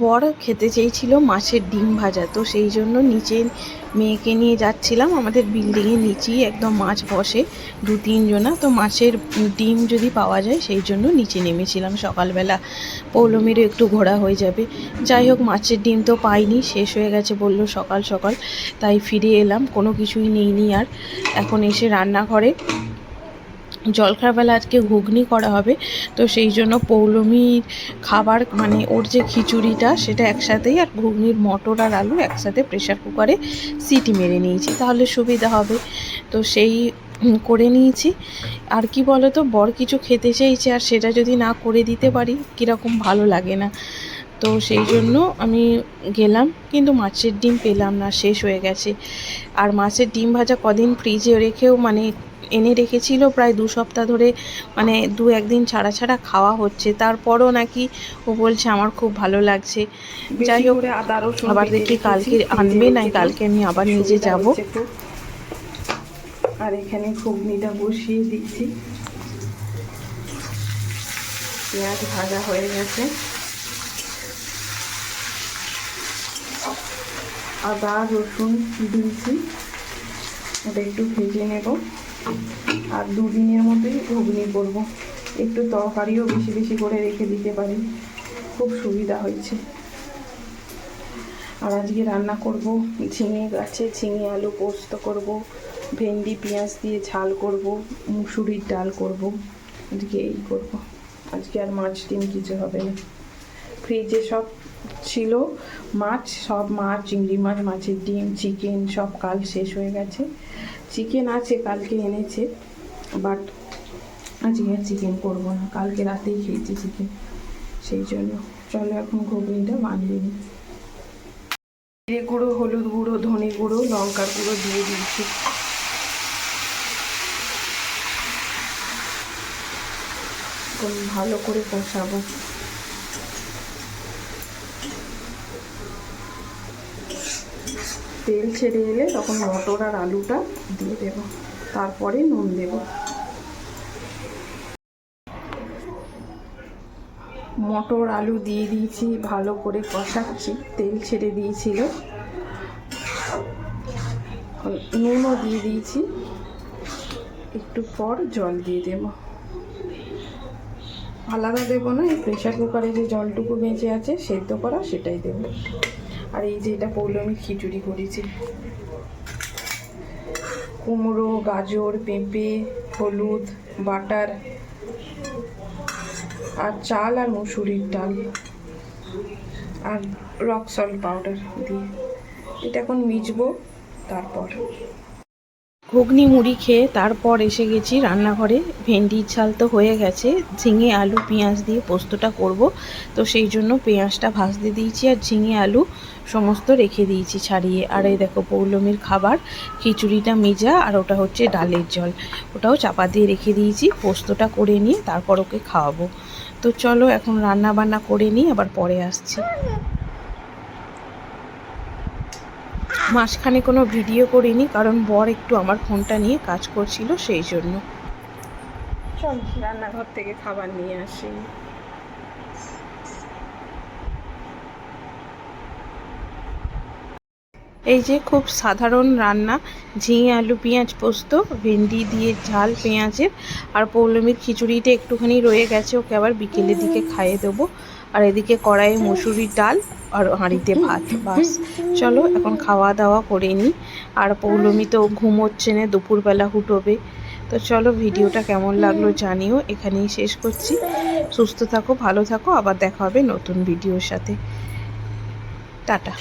বর খেতে চেয়েছিল মাছের ডিম ভাজা, তো সেই জন্য নিচে মেয়েকে নিয়ে যাচ্ছিলাম। আমাদের বিল্ডিংয়ের নিচেই একদম মাছ বসে দু তিনজনা, তো মাছের ডিম যদি পাওয়া যায় সেই জন্য নিচে নেমেছিলাম সকালবেলা। পৌলমীরও একটু ঘোরা হয়ে যাবে। যাই হোক, মাছের ডিম তো পাইনি, শেষ হয়ে গেছে বলল সকাল সকাল, তাই ফিরে এলাম। কোনো কিছুই নেইনি আর। এখন এসে রান্নাঘরে জলখাবারবেলা আজকে ঘুগনি করা হবে। তো সেই জন্য পৌলমীর খাবার মানে ওর যে খিচুড়িটা, সেটা একসাথেই আর ঘুগনির মটর আর আলু একসাথে প্রেশার কুকারে সিটি মেরে নিয়েছি। তাহলে সুবিধা হবে। তো সেই করে নিয়েছি। আর কি বলো তো বর কিছু খেতে চাইছে আর সেটা যদি না করে দিতে পারি, কীরকম ভালো লাগে না। তো সেই জন্য আমি গেলাম, কিন্তু মাছের ডিম পেলাম না, শেষ হয়ে গেছে। আর মাছের ডিম ভাজা কদিন ফ্রিজে রেখেও মানে এনে রেখেছিল প্রায় দু সপ্তাহ ধরে মানে দু একদিন ছাড়া ছাড়া খাওয়া হচ্ছে। তারপরও নাকি ও বলছে আমার খুব ভালো লাগছে। যাই হোক আবার দেখি কালকে আনবে নাই কালকে আমি আবার নিজে যাব। আর এখানে ঘুগনিটা বসিয়ে দিচ্ছি। পেঁয়াজ ভাজা হয়ে গেছে। আদা রসুন দিয়েছি। ওটা একটু ভেজে নেব। আর দুদিনের মধ্যেই ঘুগনি করব। একটু তরকারিও বেশি বেশি করে রেখে দিতে পারি। খুব সুবিধা হয়েছে। আর আজকে রান্না করব ঝিঙে গাছে ঝিঙে আলু পোস্ত করব, ভেন্ডি, পেঁয়াজ দিয়ে ঝাল করব, মুসুরির ডাল করব। আজকে এই করব। আজকে আর মাছ ডিম কিছু হবে না। ফ্রিজে সব ছিল মাছ, সব মাছ, চিংড়ি মাছ, মাছের ডিম, চিকেন সব কাল শেষ হয়ে গেছে। চিকেন আছে, কালকে এনেছে বাট আজকে আর চিকেন করব না। কালকে রাতেই খেয়েছি চিকেন সেই জন্য চলো এখন ঘুগনিটা বানিয়ে নিই। জিরে গুঁড়ো, হলুদ গুঁড়ো, ধনে গুঁড়ো, লঙ্কার গুঁড়ো দিয়ে এখন ভালো করে কষাবো। তেল ছেড়ে এলে তখন মটর আর আলুটা দিয়ে দেব। তারপরে নুন দেব। মটর, আলু দিয়ে দিয়েছি, ভালো করে কষাচ্ছি। তেল ছেড়ে দিয়েছিল। নুনও দিয়ে দিয়েছি। একটু পর জল দিয়ে দেব। আলাদা দেবো না, এই প্রেশার কুকারে যে জলটুকু বেঁচে আছে, সেদ্ধ করা সেটাই দেবো। আর এই যে এটা পড়ল আমি খিচুড়ি করেছি। কুমড়ো, গাজর, পেঁপে, হলুদ, বাটার আর চাল আর মুসুরির ডাল আর রক সল্ট পাউডার দিয়ে। এটা এখন মিজবো তারপর। ঘুগনি মুড়ি খেয়ে তারপর এসে গেছি রান্নাঘরে। ভেন্ডির ঝাল তো হয়ে গেছে। ঝিঙে, আলু, পেঁয়াজ দিয়ে পোস্তটা করব। তো সেই জন্য পেঁয়াজটা ভাজতে দিয়েছি আর ঝিঙে, আলু সমস্ত রেখে দিয়েছি ছাড়িয়ে। আর এই দেখো পৌলমির খাবার, খিচুড়িটা মেজা আর ওটা হচ্ছে ডালের জল। ওটাও চাপা দিয়ে রেখে দিয়েছি, পোস্তটা করে নিয়ে তারপর ওকে খাওয়াবো। তো চলো এখন রান্না বান্না করে নিই, আবার পরে আসছি। মাঝখানে কোনো ভিডিও করিনি কারণ বর একটু আমার ফোনটা নিয়ে কাজ করছিল সেই জন্য। চল রান্নাঘর থেকে খাবার নিয়ে আসি। এই যে খুব সাধারণ রান্না ঝিঙে আলু পেঁয়াজ পোস্ত ভেন্ডি দিয়ে ঝাল পেঁয়াজের আর পৌলমির খিচুড়িটা একটুখানি রয়ে গেছে ওকে আবার বিকেলের দিকে খাইয়ে দেবো। আর এদিকে কড়াইয়ে মুসুরির ডাল আর হাঁড়িতে ভাত, বাস। চলো, এখন খাওয়া দাওয়া করে নিই আর পৌলমি তো ঘুমোচ্ছে না, দুপুরবেলা হুটোবে তো চলো, ভিডিওটা কেমন লাগল জানিও। এখানেই শেষ করছি। সুস্থ থাকো, ভালো থাকো। আবার দেখা হবে নতুন ভিডিওর সাথে। টাটা।